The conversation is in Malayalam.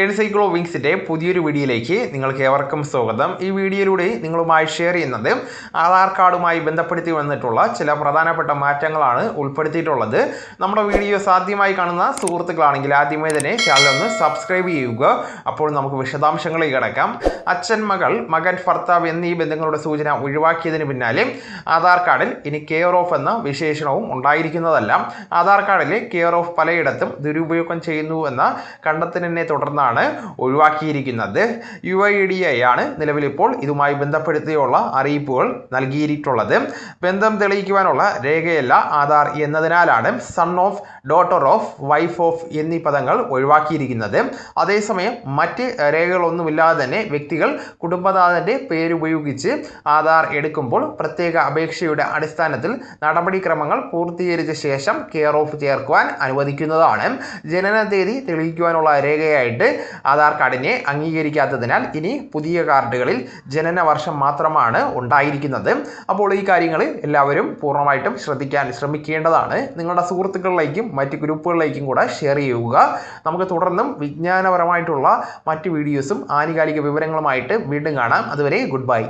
എൻസൈക്ലോ വിങ്സിന്റെ പുതിയൊരു വീഡിയോയിലേക്ക് നിങ്ങൾക്ക് ഏവർക്കും സ്വാഗതം. ഈ വീഡിയോയിലൂടെ നിങ്ങളുമായി ഷെയർ ചെയ്യുന്നത് ആധാർ കാർഡുമായി ബന്ധപ്പെടുത്തി വന്നിട്ടുള്ള ചില പ്രധാനപ്പെട്ട മാറ്റങ്ങളാണ് ഉൾപ്പെടുത്തിയിട്ടുള്ളത്. നമ്മുടെ വീഡിയോ സാധ്യമായി കാണുന്ന സുഹൃത്തുക്കളാണെങ്കിൽ ആദ്യമേ തന്നെ ചാനൽ ഒന്ന് സബ്സ്ക്രൈബ് ചെയ്യുക. അപ്പോൾ നമുക്ക് വിശദാംശങ്ങളിൽ കിടക്കാം. അച്ഛൻ മകൾ മകൻ ഭർത്താവ് എന്നീ ബന്ധങ്ങളുടെ സൂചന ഒഴിവാക്കിയതിന് പിന്നാലെ ആധാർ കാർഡിൽ ഇനി കെയർ ഓഫ് എന്ന വിശേഷണവും ഉണ്ടായിരിക്കുന്നതല്ല. ആധാർ കാർഡിലെ കെയർ ഓഫ് പലയിടത്തും ദുരുപയോഗം ചെയ്യുന്നു എന്ന കണ്ടെത്തലിനെ തുടർന്നാണ് ഒഴിവാക്കിയിരിക്കുന്നത്. യു ഐ ഡി ഐ ആണ് നിലവിലിപ്പോൾ ഇതുമായി ബന്ധപ്പെടുത്തിയുള്ള അറിയിപ്പുകൾ നൽകിയിട്ടുള്ളത്. ബന്ധം തെളിയിക്കുവാനുള്ള രേഖയല്ല Aadhaar എന്നതിനാലാണ് son of daughter of wife of എന്നീ പദങ്ങൾ ഒഴിവാക്കിയിരിക്കുന്നത്. അതേസമയം മറ്റ് രേഖകളൊന്നുമില്ലാതെ തന്നെ വ്യക്തികൾ കുടുംബനാഥന്റെ പേരുപയോഗിച്ച് ആധാർ എടുക്കുമ്പോൾ പ്രത്യേക അപേക്ഷയുടെ അടിസ്ഥാനത്തിൽ നടപടിക്രമങ്ങൾ പൂർത്തീകരിച്ച ശേഷം കെയർ ഓഫ് ചേർക്കുവാൻ അനുവദിക്കുന്നതാണ്. ജനന തീയതി തെളിയിക്കുവാനുള്ള രേഖയായിട്ട് ആധാർ കാർഡിനെ അംഗീകരിക്കാത്തതിനാൽ ഇനി പുതിയ കാർഡുകളിൽ ജനന വർഷം മാത്രമാണ് ഉണ്ടായിരിക്കുന്നത്. അപ്പോൾ ഈ കാര്യങ്ങൾ എല്ലാവരും പൂർണമായിട്ടും ശ്രദ്ധിക്കാൻ ശ്രമിക്കേണ്ടതാണ്. നിങ്ങളുടെ സുഹൃത്തുക്കളിലേക്കും മറ്റ് ഗ്രൂപ്പുകളിലേക്കും കൂടെ ഷെയർ ചെയ്യുക. നമുക്ക് തുടർന്നും വിജ്ഞാനപരമായിട്ടുള്ള മറ്റ് വീഡിയോസും ആനുകാലിക വിവരങ്ങളുമായിട്ട് വീണ്ടും കാണാം. അതുവരെ ഗുഡ് ബൈ.